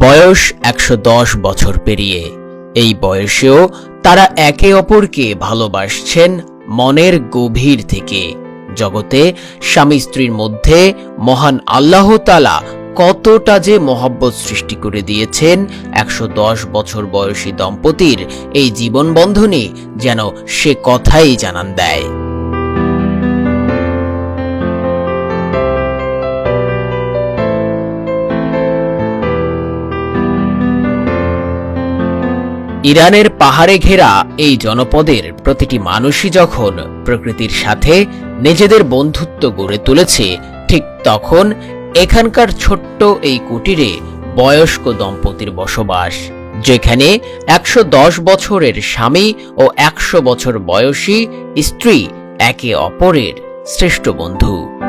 বয়স একশো দশ বছর পেরিয়ে। এই বয়সেও তারা একে অপরকে ভালোবাসছেন মনের গভীর থেকে। জগতে স্বামী স্ত্রীর মধ্যে মহান আল্লাহ তালা কতটা যে মহব্বত সৃষ্টি করে দিয়েছেন একশো দশ বছর বয়সী দম্পতির এই জীবন বন্ধনে যেন সে কথাই জানান দেয়। ইরানের পাহাড়ে ঘেরা এই জনপদের প্রতিটি মানুষই যখন প্রকৃতির সাথে নিজেদের বন্ধুত্ব গড়ে তুলেছে, ঠিক তখন এখানকার ছোট্ট এই কুটিরে বয়স্ক দম্পতির বসবাস, যেখানে একশো দশ বছরের স্বামী ও একশো বছর বয়সী স্ত্রী একে অপরের শ্রেষ্ঠ বন্ধু।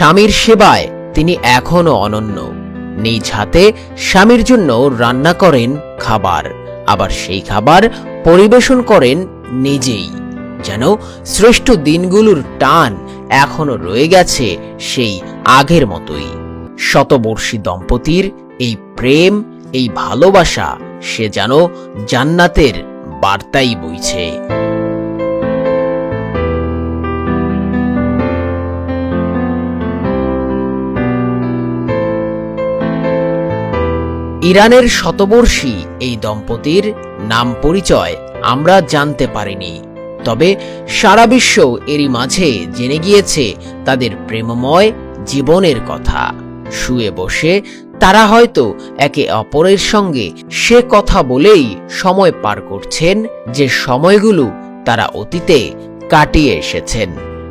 স্বামীর সেবায় তিনি এখনও অনন্য। নিজ হাতে স্বামীর জন্য রান্না করেন খাবার, আবার সেই খাবার পরিবেশন করেন নিজেই। যেন শ্রেষ্ঠ দিনগুলোর টান এখনও রয়ে গেছে সেই আগের মতোই। শতবর্ষী দম্পতির এই প্রেম, এই ভালোবাসা সে যেন জান্নাতের বার্তাই বইছে। ইরানের শতবর্ষী এই দম্পতির নাম পরিচয় আমরা জানতে পারিনি। তবে সারা বিশ্ব এরই মাঝে জেনে গিয়েছে তাদের প্রেমময় জীবনের কথা। শুয়ে বসে তারা হয়তো একে অপরের সঙ্গে সে কথা বলেই সময় পার করছেন যে সময়গুলো তারা অতীতে কাটিয়ে এসেছেন।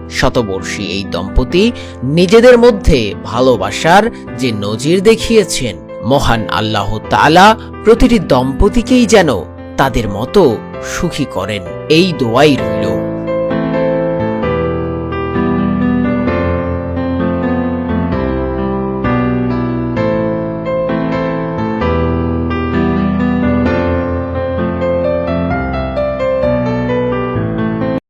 শতবর্ষী এই দম্পতি নিজেদের মধ্যে ভালোবাসার যে নজির দেখিয়েছেন মহান আল্লাহ তালা প্রতিটি দম্পতিকেই যেন তাদের মতো সুখী করেন। এই দোয়াই রইল।